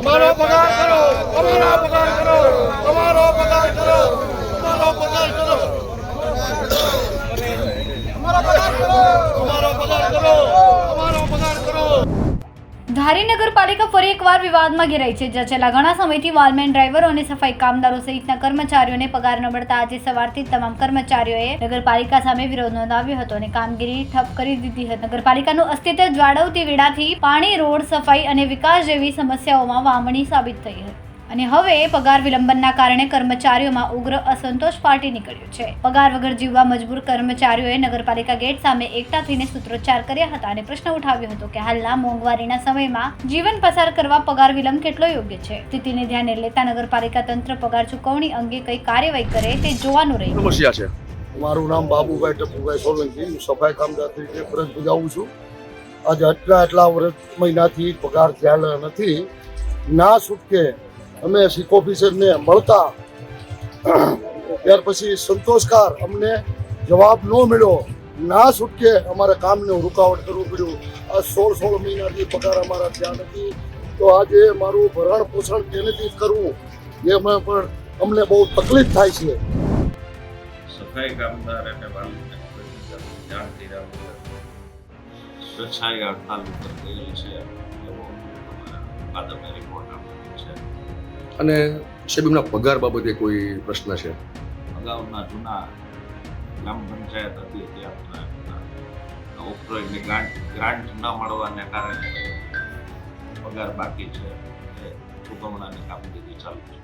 અમારો પગાર કરો અમારો પગાર કરો અમારો પગાર કરો અમારો પગાર કરો અમારો પગાર કરો અમારો પગાર કરો અમારો પગાર કરો ધારી નગરપાલિકા ફરી એકવાર વિવાદમાં ઘેરાઈ છે, જ્યાં છેલ્લા ઘણા સમયથી વાલમેન ડ્રાઈવરો અને સફાઈ કામદારો સહિતના કર્મચારીઓને પગાર ન મળતા આજે સવારથી તમામ કર્મચારીઓએ નગરપાલિકા સામે વિરોધ નોંધાવ્યો હતો અને કામગીરી ઠપ કરી દીધી હતી. નગરપાલિકાનું અસ્તિત્વ જાળવતી વેળાથી પાણી, રોડ, સફાઈ અને વિકાસ જેવી સમસ્યાઓમાં વામણી સાબિત થઈ હતી. અને હવે પગાર વિલંબનના કારણે કર્મચારીઓમાં ઉગ્ર અસંતોષ ફાટી નીકળ્યો છે. પગાર વગર જીવવા મજબૂર કર્મચારીઓએ નગરપાલિકા ગેટ સામે એકઠા થઈને સૂત્રોચ્ચાર કર્યા હતા અને પ્રશ્ન ઉઠાવ્યો હતો કે હાલના મોંઘવારીના સમયમાં જીવન પસાર કરવા પગાર વિલંબ કેટલો યોગ્ય છે? સ્થિતિને ધ્યાને લેતા નગરપાલિકા તંત્ર પગાર ચૂકવણી અંગે કઈ કાર્યવાહી કરે તે જોવાનું રહ્યું. સમસ્યા છે. મારું નામ બાબુભાઈ ટપુભાઈ સોલંકી હું સફાઈ કામદાર તરીકે ફરજ બજાવું છું. આજે આટલા આટલા વર્ષ મહિનાથી પગાર થયેલા નથી. ના છૂટકે અમે શીખ ઓફિસરને મળતા ત્યાર પછી સંતોષકાર અમને જવાબ ન મળ્યો. ના છૂટકે અમારે કામને રૂકાવટ કરવું પડ્યું. આ સોળ સોળ મહિનાથી પગાર અમારા ત્યાં નથી. તો આજે મારું ભરણ પોષણ કેનેથી કરવું? એમાં પણ અમને બહુ તકલીફ થાય છે. સફાઈ કામદાર અને વાલીને જાણતી રહ્યા સ્વચ્છાઈ હડતાલ ઉપર છે. એવો અમારા રિપોર્ટ અને શેબીમના પગાર બાબતે કોઈ પ્રશ્ન છે? અગાઉના જૂના ગ્રામ પંચાયત હતી ત્યારના ઉપરોક્ત ગ્રાન્ટ ગ્રાન્ટ ન મળવાને કારણે પગાર બાકી છે. ચૂકવણાની કામગીરી ચાલુ છે.